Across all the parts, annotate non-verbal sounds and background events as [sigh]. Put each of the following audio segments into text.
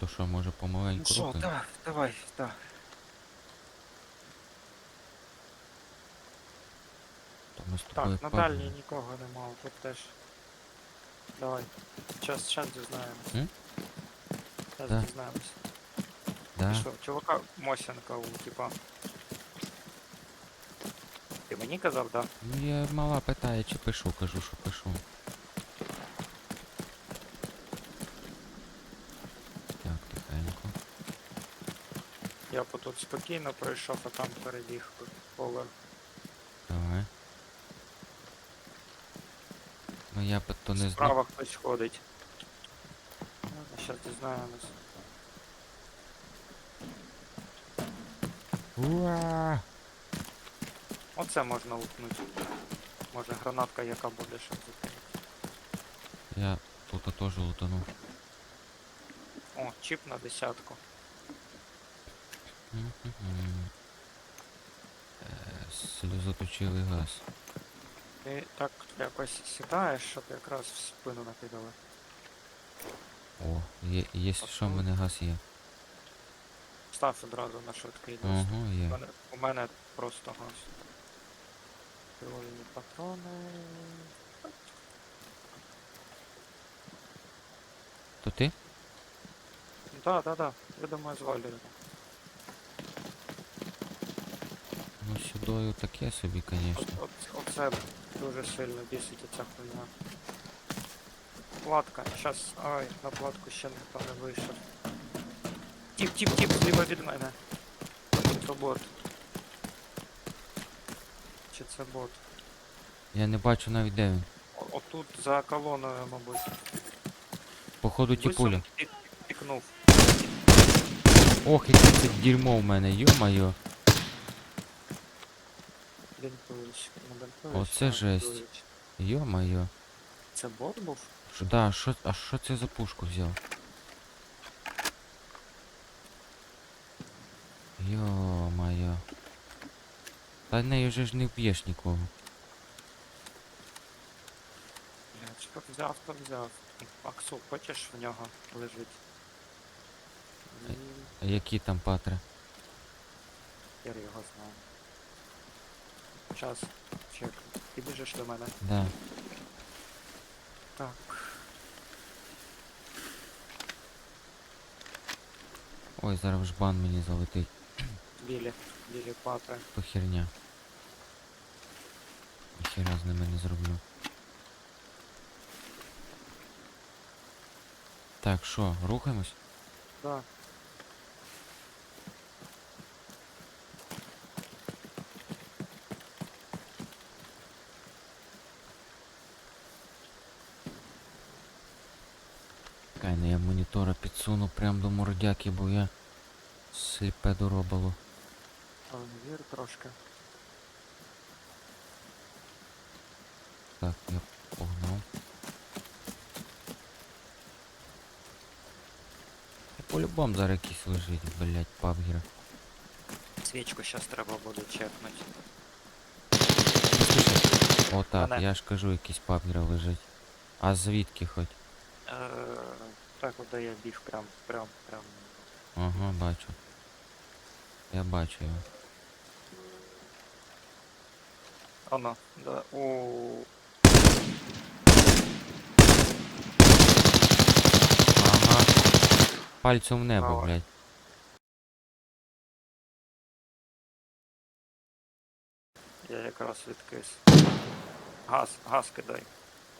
То що, може Ну помаленьку що, рухаємо? так, давай, так. То ми з тобою Так, на падаємо. дальній нікого нема, тут теж. Давай. Час, час дізнаємось. М? Час Да. дізнаємось. Да. Що, чувака Мосінка у типа. Ти мені казав, да? Ну я мала питає, чи пишу, кажу, що пишу. Так, тихенько. Я по тут спокійно пройшов, а там перебіг поверх. Давай. Ну я б то не знав. Справа хтось ходить. Зараз дізнаємось. Уа! Оце можна лупнути. Може гранатка яка буде, щоб закинути. Я тут теж лутанув. О, чіп на десятку. Е, газ. Ти так якось сідаєш, щоб якраз в спину накидали. О, є, якщо що, в мене газ є. Став одразу на швидкий доступ. Ага, У мене, у мене просто газ. Приложені патрони. То ти? Да, да, да. Я думаю, звалюю. Сюдою таке собі, звісно. оце дуже сильно бісить ця хуйня. Платка, щас. Ай, на платку ще ніхто не вийшов. Тіп, тіп, тіп, зліва від мене. Це бот. Чи це бот? Я не бачу навіть де він. О- Отут за колоною, мабуть. Походу ті пуля. Висунув, Пікнув. Ох, яке це дерьмо в мене, йо-моє. Бінтуєш, не бінтуєш, Оце жесть. Йо-моє. Це бот був? Що, да, що, а що це за пушку взяв? Йо-моє. Та нею же ж не вб'єш нікого. Блядь, що взяв, то взяв. Аксу, хочеш в нього лежить? Ні, А які там патри? Хер його знаю. Час. Чек. Ти біжиш до мене. Да. Так. Ой, зараз ж бан мені залетить. Білі. Білі патри. То херня. Ніхера з ними не зроблю. Так, що, рухаємось? Да. Прям до мордяки, бо я сліпе доробало. Але не вір трошки. Так, я погнав. По-любому зараз якийсь лежить, блять, пабгіра. Свічку щас треба буде чекнути. О так, Мене. я ж кажу, якийсь пабгіра лежить. А звідки хоч? Так, от я біг прям, прям, прям. Ага, бачу. Я бачу його. Оно, да. У Ага. Пальцем в небо, Право. блядь. Я якраз відкис. Газ, газ кидай.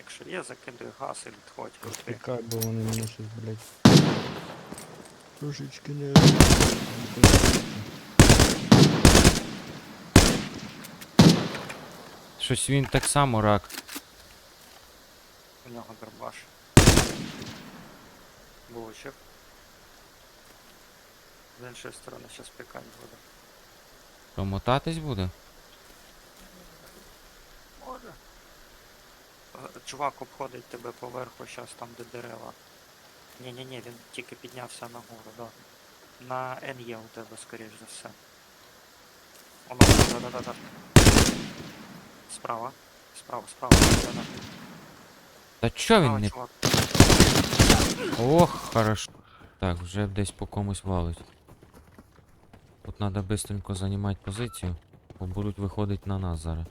Якщо є, закидаю газ і відходь. Пікай, бо вони мене щось, блядь. Трошечки не. Щось він так само рак. У нього дробаш. Влучив. З іншої сторони щас пікать буде. Промотатись буде? Може. Е, Чувак обходить тебе поверху, щас там де дерева. Ні-ні-ні, він тільки піднявся нагору, да. На Н є у тебе, скоріш за все. Оно, да-да-да-да. Справа. Справа, справа, да-да. Та чо він не... чувак. Ох, хорошо. Так, вже десь по комусь валить. Тут треба бистренько займати позицію, бо будуть виходити на нас зараз.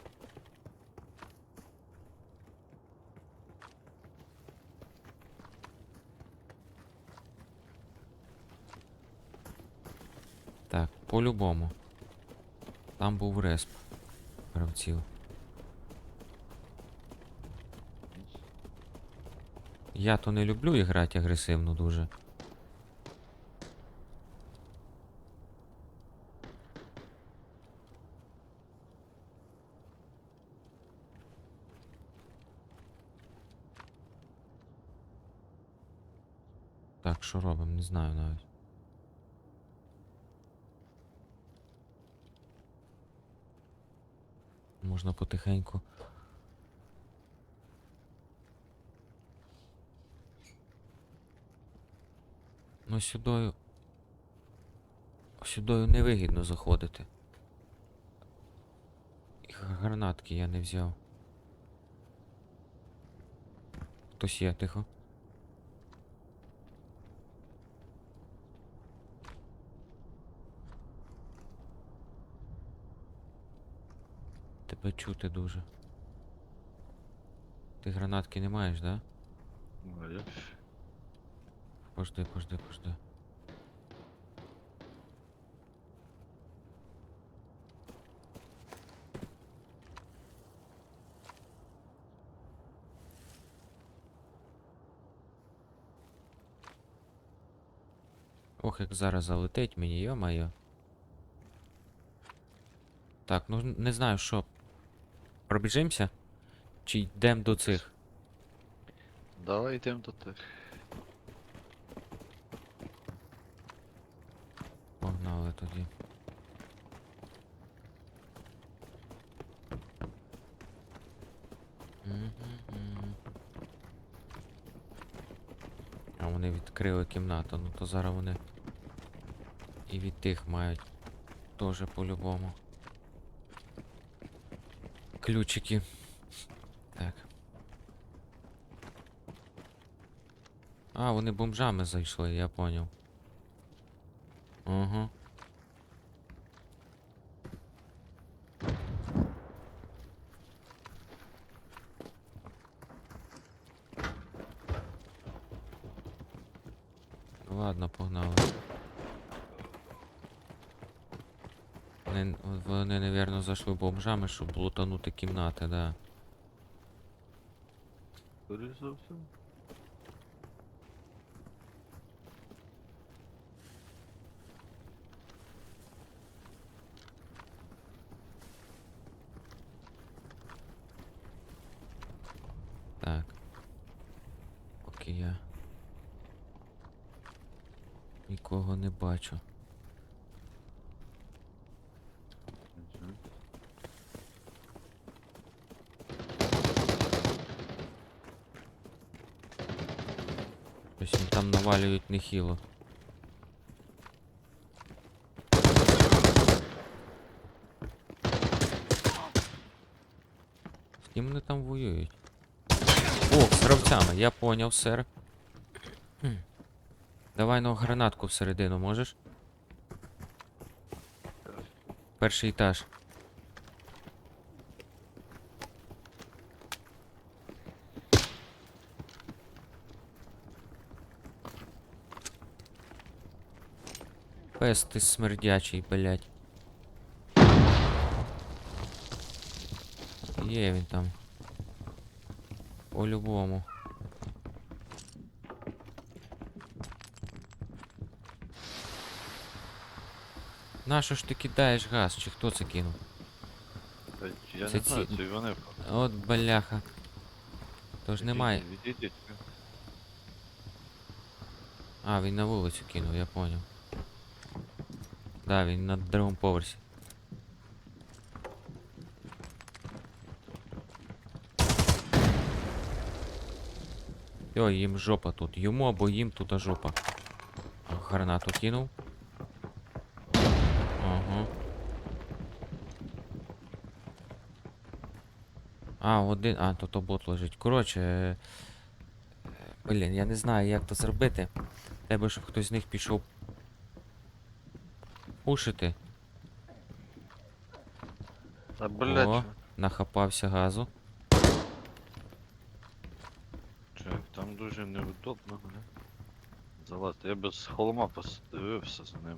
Так, по-любому. Там був респ гравців. Я то не люблю іграти агресивно дуже. Так, що робимо, не знаю навіть. Можна потихеньку. Ну сюдою. Сюдою невигідно заходити. І гранатки я не взяв. Хтось є, тихо. Тебе чути дуже. Ти гранатки не маєш, да? Маю. Пожди, пожди, пожди. Ох, як зараз залетить мені, йо-моє. Так, ну не знаю, що. Пробіжимося? Чи йдемо до цих? Давай йдемо до тих. Погнали тоді. А вони відкрили кімнату, ну то зараз вони і від тих мають теж по-любому. Ключики. Так. А, вони бомжами зайшли, я поняв. Ага. Ладно, погнали. Вони, вони, напевно, зайшли бомжами, щоб лутанути кімнати, да. Скоріше за все. Так. Поки я нікого не бачу. Мгм. Ось їм там навалюють нехило. З ким вони там воюють? О, з гравцями, я поняв, сер. Хм. Давай ну гранатку всередину можеш? Перший етаж. Пес ти смердячий, блядь. Є він там. По-любому. Нащо ж ти кидаєш газ? Чи хто це кинув? Я Це не знаю, ці- це вони. От бляха. Тож немає. Відійдіть. А, він на вулицю кинув, я поняв. Да, він на другому поверсі. Йо, їм жопа тут. Йому або їм тут жопа. Гранату кинув. Ага. А, один. А, тут бот лежить. Коротше. е, е, Блін, я не знаю, як то зробити. Треба, щоб хтось з них пішов. Пушити. Та блядь. О. Нахапався газу. Чек, там дуже неудобно, бля. Залазити. Я без холма подивився за ним.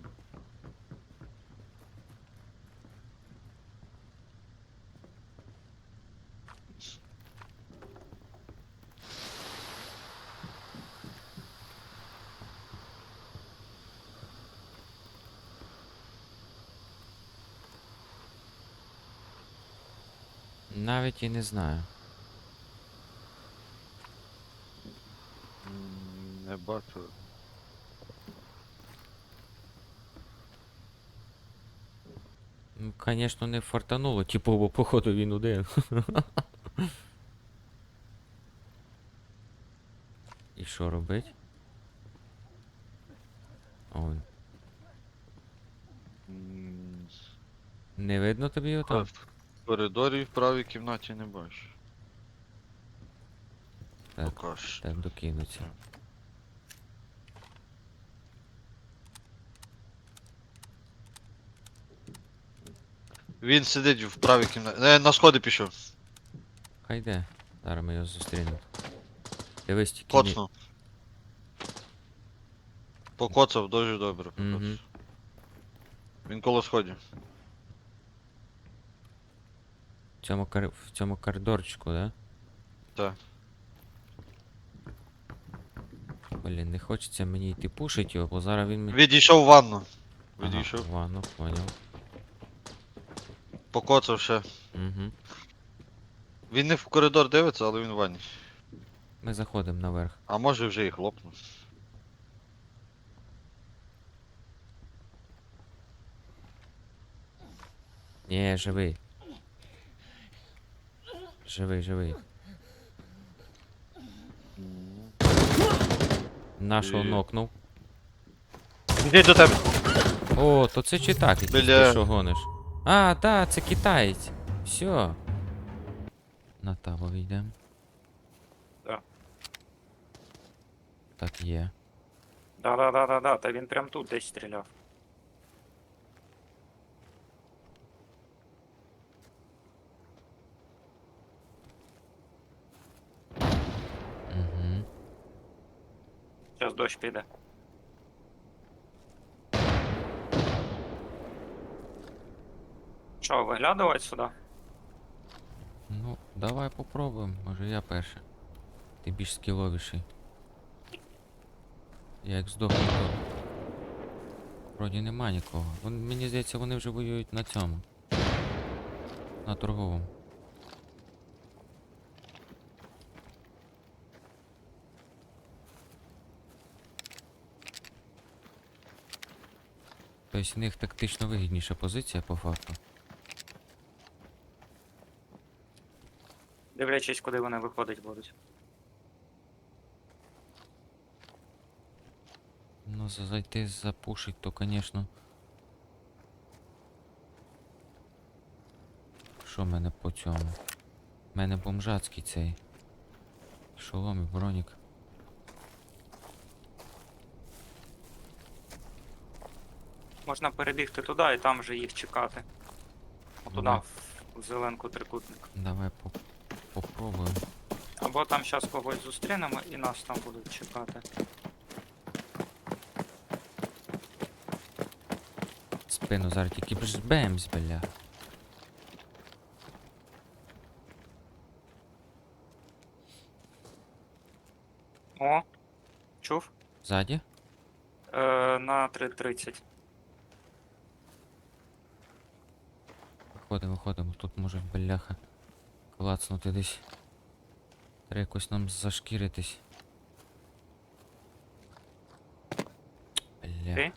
Навіть і не знаю. Не бачу. Ну, звісно, не фартануло, типу, бо походу він один. [laughs] І що робить? О, не видно тобі його там? Коридорі в правій кімнаті не бачу. Так, так, докинуться. Він сидить в правій кімнаті. Е, на сходи пішов. Хай йде. Зараз ми його зустрінемо. Дивись тільки. ні- Коцнув. Покоцав дуже добре. покоцав. Мгм. Він коло сходів. В цьому, кор... в цьому коридорчику, да? Так. Блін, не хочеться мені йти пушить його, бо зараз він мені. Відійшов в ванну. Ага, Відійшов. ладно, поняв. Покоцав ще. Угу. Він не в коридор дивиться, але він в ванні. Ми заходимо наверх. А може вже і хлопнув. Ні, живий. Живий, живий. Нашого нокнув. Іди до тебе. О, то це чи так, якийсь Бля. ти що гониш? А, да, це китаєць. Все. На табу йдемо. Да. Так є. Да-да-да-да-да, та він прям тут десь стріляв. Угу. Зараз дощ піде. Що, виглядувати сюди? Ну, давай попробуємо. Може я перший. Ти більш скіловіший. Я як здохну, то. Вроді нема нікого. Вон, мені здається, вони вже воюють на цьому. На торговому. Тобто в них тактично вигідніша позиція по факту. Дивлячись, куди вони виходить будуть. Ну, за- зайти запушить, то, конечно. Що в мене по цьому? У мене бомжацький цей. Шолом і бронік. Можна перебігти туди і там вже їх чекати. Отуда, Давай. в, зеленку трикутник. Давай по попробуємо. Або там зараз когось зустрінемо і нас там будуть чекати. Спину зараз тільки бж- бемс, бля. О! Чув? Ззаді? Е, на 3.30. Виходимо, виходимо. Тут може бляха. Клацнути десь. Треба якось нам зашкіритись. Бля. Ти?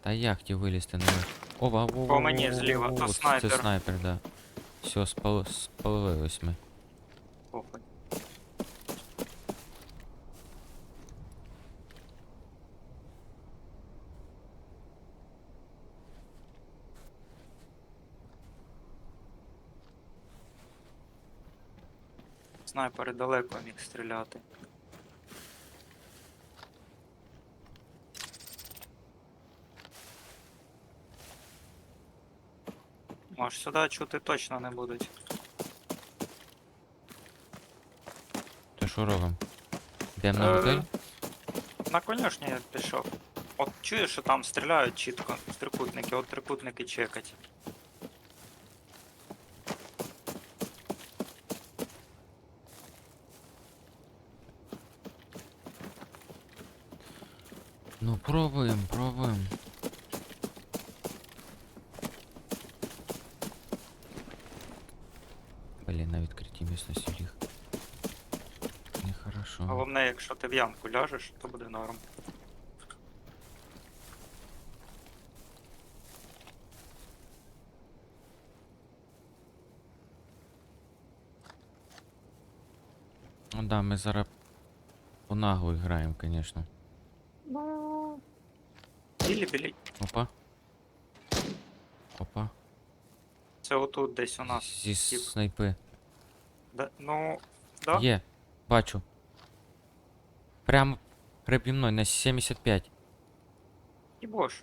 Та як ті вилізти на них? Ова, ова, По мені зліва, то Це снайпер. снайпер, да. Все, спал... спалились ми. снайпери далеко міг стріляти. може сюди чути точно не будуть. То що робимо? Йдемо на Е, готель? На конюшню я пішов. От чуєш, що там стріляють чітко. Трикутники, от трикутники чекать. Ну пробуємо, пробуємо. Блін, на відкритій місності ліг. Нехорошо. Головне, якщо ти в ямку ляжеш, то буде норм. Ну да, ми зараз по наглу граємо, звісно. Білі білі. Опа. Опа. Це отут десь у нас. Зі тип. снайпи. Да, ну, да? Є, бачу. Прямо переді мною на 75. І бош.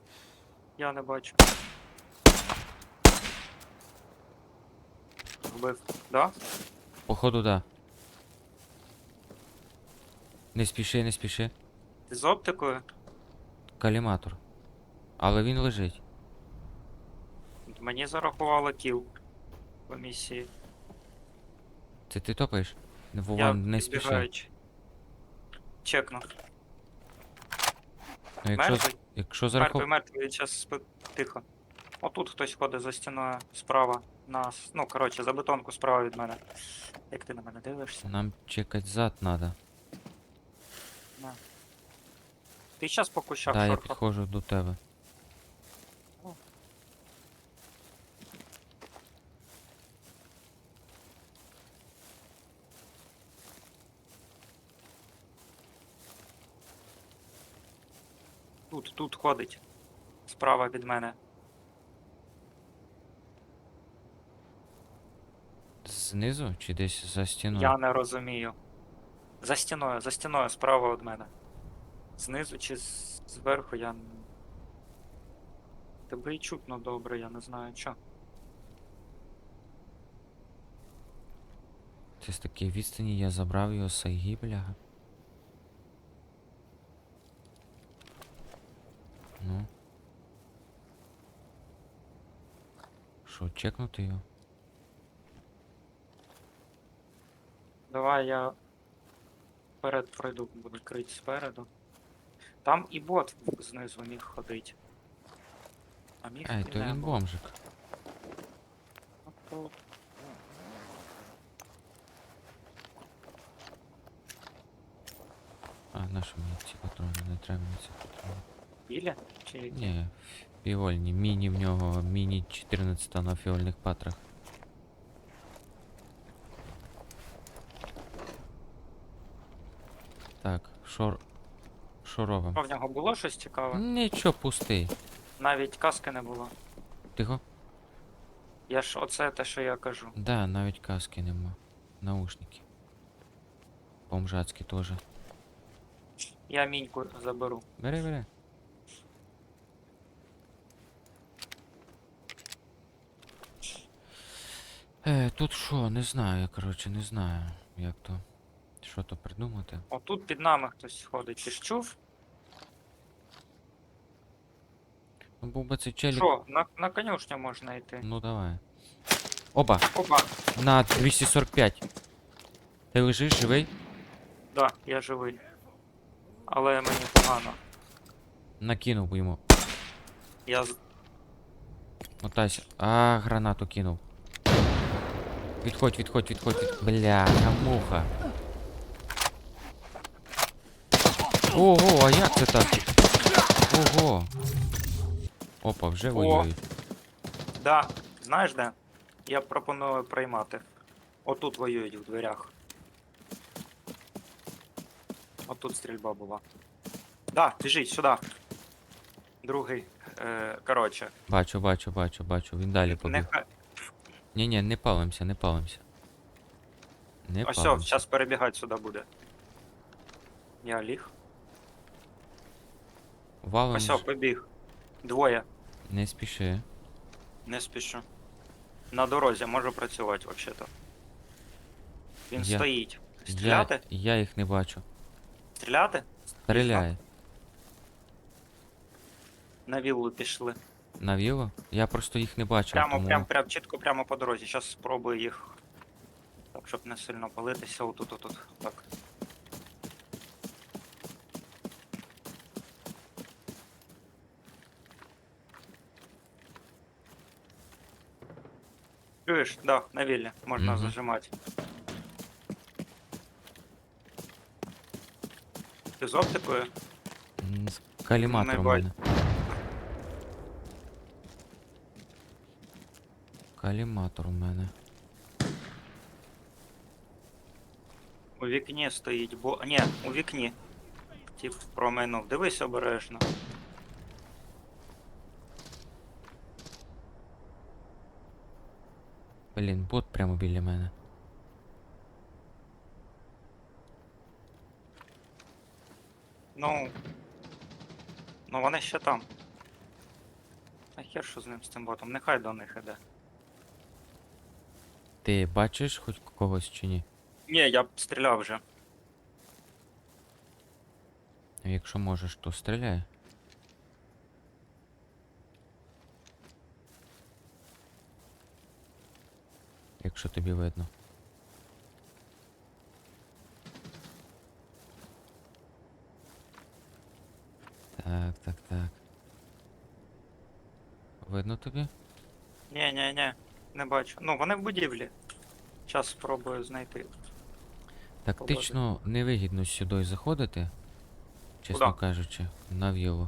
Я не бачу. Вбив. Да? Походу, да. Не спіши, не спіши. Ти з оптикою? Каліматор. Але він лежить. Мені зарахувало кіл по місії. Це ти топаєш? Я Вован, не спіши. підбігаючи. Чекну. Ну, якщо, Мертвий? якщо Мертвий, зарахов... мертвий, зараз спи... тихо. Отут хтось ходить за стіною справа. Нас. Ну, коротше, за бетонку справа від мене. Як ти на мене дивишся? Нам чекать зад надо. Ти зараз по кущах Да, я шорхав. підходжу до тебе. Тут, тут ходить. Справа від мене. Знизу чи десь за стіною? Я не розумію. За стіною, за стіною, справа від мене. Знизу чи зверху я. Тебе і чутно добре, я не знаю що. Це з такої відстані я забрав його з сайги, бляга. Що, чекнути його? Давай я вперед пройду, буду крити спереду. Там і бот знизу міг ходить. А міг Ай, і то не він був. бомжик. Ну, то А, на що мені ці патрони? Не треба мені ці патрони. Білі? Чи які? Ні, фіольні. Міні в нього, міні 14 на фіольних патрах. Так, що... Що робимо? А в нього було щось цікаве? Нічого, пустий. Навіть каски не було. Тихо? Я ж оце те, що я кажу. Да, навіть каски нема. Наушники. Бомжацькі теж. Я міньку заберу. Бери, бери. Е, тут що, не знаю, коротше, не знаю, як то. Що то придумати. Отут під нами хтось ходить. Ти ж чув? Ну, був би цей челік. Що, на, на конюшню можна йти. Ну давай. Опа! Опа, На 245. Ти лежиш живий? да, я живий. Але мені погано. Накинув йому. Я з- Мотайся. А, гранату кинув. Відходь, відходь, відходь, від... Бля, муха. Ого, а як це так? Ого. Опа, вже О. воюють. Да, знаєш де? Я пропоную приймати. Отут воюють в дверях. Отут стрільба була. Да, біжіть сюди. Другий. Е, коротше. Бачу, бачу, бачу, бачу. Він далі побіг. Нехай. Ні, ні, не палимся, не палимся. Не Ось, палимся. зараз перебігати сюди буде. Я ліг. Валим. Ось, ж- побіг. Двоє. Не спіши. Не спішу. На дорозі може працювати взагалі-то. Він Я- стоїть. Я, Стріляти? я їх не бачу. Стріляти? Стріляє. На віллу пішли. Навіло? Я просто їх не бачив. Прямо, тому... прям, прям, чітко прямо по дорозі. Зараз спробую їх. Так, щоб не сильно палитися. Отут, отут. Так. Чуєш? Да, на віллі. Можна Мгм. зажимати. Ти з оптикою? Каліматор у мене. Каліматор у мене. У вікні стоїть, бо. Ні, у вікні. Тип проминув. Дивись обережно. Блін, бот прямо біля мене. Ну. Ну вони ще там. А хер що з ним з цим ботом, нехай до них іде. Ти бачиш хоч когось чи ні? Ні, я б стріляв вже. Якщо можеш, то стріляй. Якщо тобі видно. Так, так, так. Видно тобі? Не бачу. Ну, вони в будівлі. Зараз спробую знайти. Тактично невигідно сюди заходити, чесно Куда? кажучи, на віллу.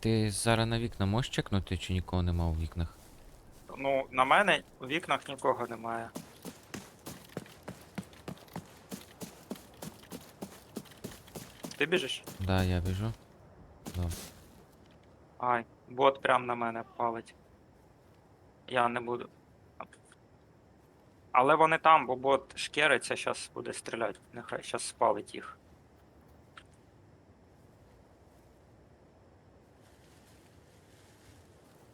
Ти зараз на вікна можеш чекнути, чи нікого нема у вікнах? Ну, на мене у вікнах нікого немає. Ти біжиш? Да, я біжу. Добре. Ай, бот прям на мене палить. Я не буду. Але вони там, бо бот шкериться, зараз буде стріляти. Нехай зараз спалить їх.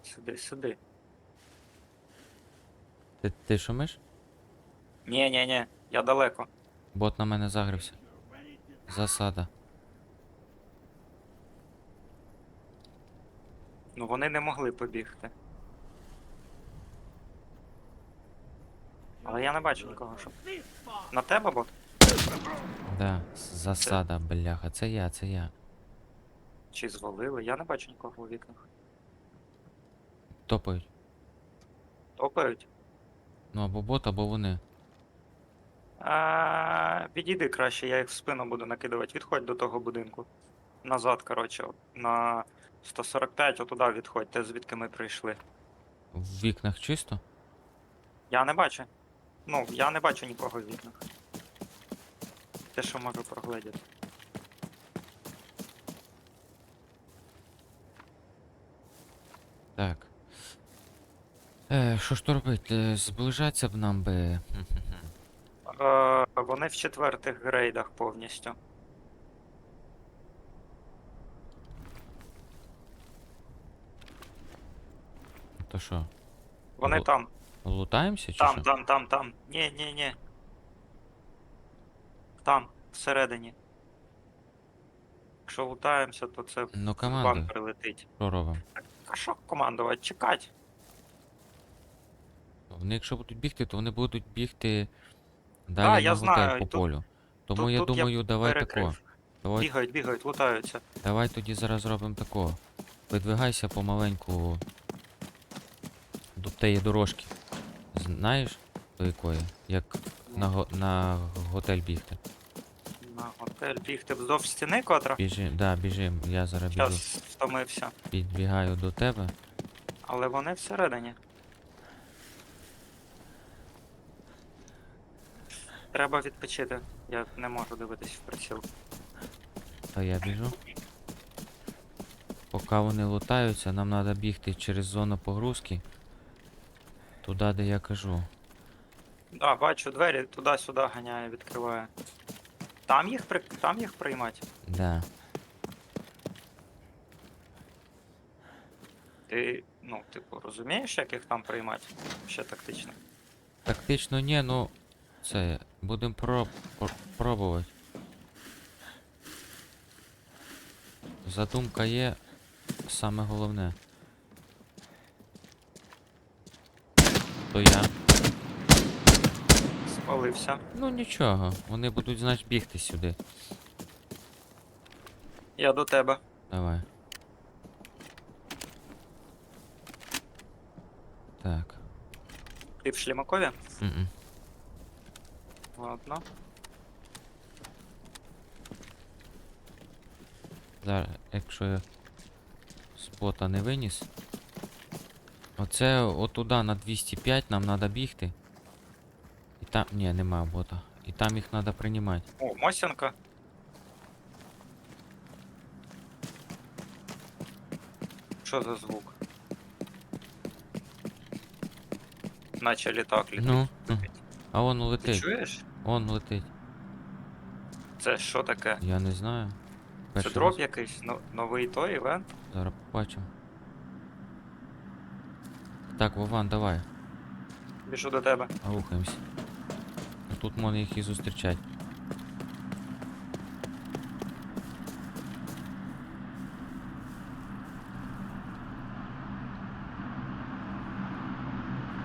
Сиди, сиди. Ти, ти шумиш? Ні, ні, ні, я далеко. Бот на мене загрився. Засада. Ну вони не могли побігти. Але я не бачу нікого, щоб. На тебе бот? Да, с- засада, бляха. Це я, це я. Чи звалили? Я не бачу нікого у вікнах. Топають. Топають. Ну або бот, або вони. А, відійди краще, я їх в спину буду накидувати. Відходь до того будинку. Назад, коротше, на 145, отуда відходь, те звідки ми прийшли. В вікнах чисто? Я не бачу. Ну, я не бачу нікого в вікнах. Те, що можу прогледіти. Так. Е, що ж то робити? Е, Зближатися б нам би. Е, вони в четвертих грейдах повністю. То що, Вони Бо- там. Лутаємося чи Там, що? там, там, там. Ні, ні, ні. Там, всередині. Якщо лутаємося, то це Ну в команда, прилетить. що робимо? А що командувати? Чекать. Вони якщо будуть бігти, то вони будуть бігти Да, далі я на знаю, готель по тут- полю. Тому тут- я тут я думаю, давай тако. Давай, Бігають, бігають, лутаються. давай тоді зараз зробимо тако. Видвигайся помаленьку до тієї дорожки. Знаєш, до якої? Як на, го- на готель бігти. На готель бігти вздовж стіни котра. Біжи, да, біжим. Я зараз біжу. Зараз втомився. Підбігаю до тебе. Але вони всередині. Треба відпочити. Я не можу дивитись в приціл. Та я біжу. Поки вони лутаються, нам треба бігти через зону погрузки. Туди, де я кажу. Да, бачу двері туди-сюди ганяє, відкриває. Там їх при... там їх приймати. Да. Ти Ну, типу, розумієш, як їх там приймати? Ще тактично. Тактично ні, ну. Це. Будемо проб... пр- пробувати. Задумка є. Саме головне. То я. Спалився. Ну нічого, вони будуть, значить, бігти сюди. Я до тебе. Давай. Так. Ти в шлімакові? М-м. Ладно. Зараз, якщо я спота не виніс. Оце отуда на 205 нам треба бігти. І там. Ні, нема бота. І там їх треба приймати. О, Мосінка. Що за звук? Наче літак літить. Ну, ну. А Ти летить. чуєш? Он летить. Це що таке? Я не знаю. Це Перший дроп раз. якийсь? Но- новий той івент? Зараз побачимо. Так, Вован, давай. Біжу до тебе. Рухаємось. А Тут можна їх і зустрічати.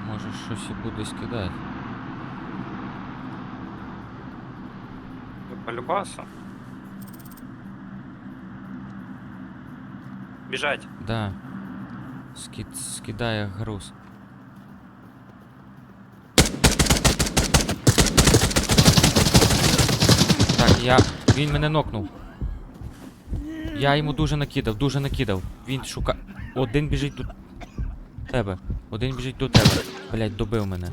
Може щось і буде скидати. По любасу. Біжать. Да. Скид... Скидає груз. Так, я. Він мене нокнув. Я йому дуже накидав, дуже накидав. Він шука. Один біжить до тебе. Один біжить до тебе. Блять, добив мене.